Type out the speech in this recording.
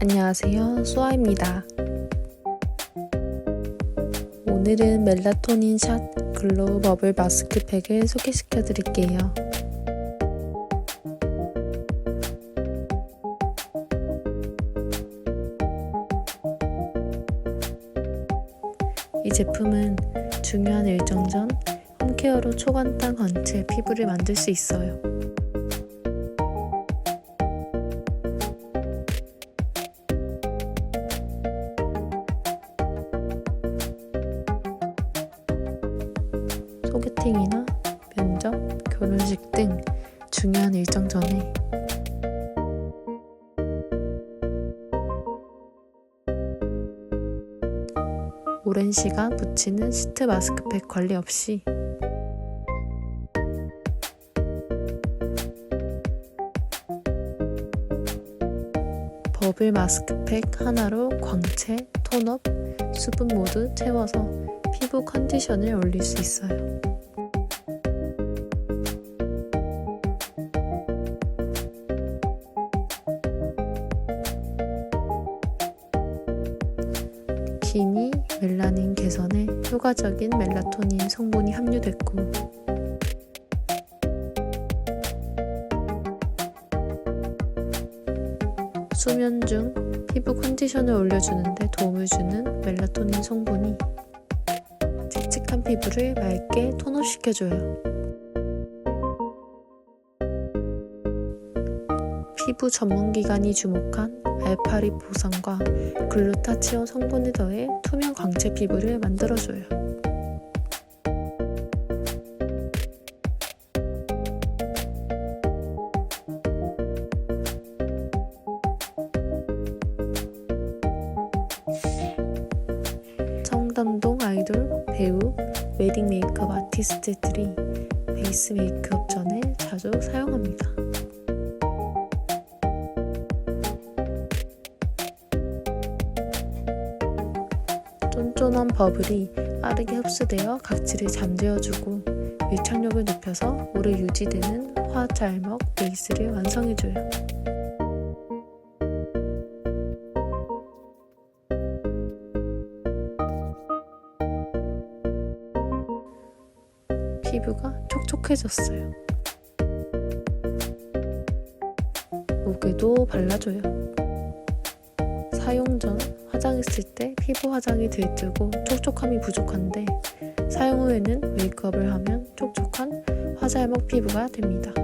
안녕하세요. 수아입니다. 오늘은 멜라토닌 샷 글로우 버블 마스크팩을 소개시켜 드릴게요. 이 제품은 중요한 일정 전 홈케어로 초간단 건체 피부를 만들 수 있어요. 소개팅이나 면접, 결혼식 등 중요한 일정 전에 오랜 시간 붙이는 시트 마스크팩 관리 없이 버블 마스크팩 하나로 광채, 톤업, 수분 모두 채워서 피부 컨디션을 올릴 수 있어요. 기미, 멜라닌 개선에 효과적인 멜라토닌 성분이 함유됐고 수면 중 피부 컨디션을 올려주는데 도움을 주는 멜라토닌 성분이 칙칙한 피부를 맑게 톤업시켜줘요. 피부 전문기관이 주목한 알파리 보상과 글루타치온 성분을 더해 투명 광채 피부를 만들어줘요. 웨딩 메이크업 아티스트들이 베이스 메이크업 전에 자주 사용합니다. 쫀쫀한 버블이 빠르게 흡수되어 각질을 잠재워주고 밀착력을 높여서 오래 유지되는 화잘먹 베이스를 완성해줘요. 피부가 촉촉해졌어요. 목에도 발라줘요. 사용 전 화장했을 때 피부 화장이 들뜨고 촉촉함이 부족한데 사용 후에는 메이크업을 하면 촉촉한 화잘먹 피부가 됩니다.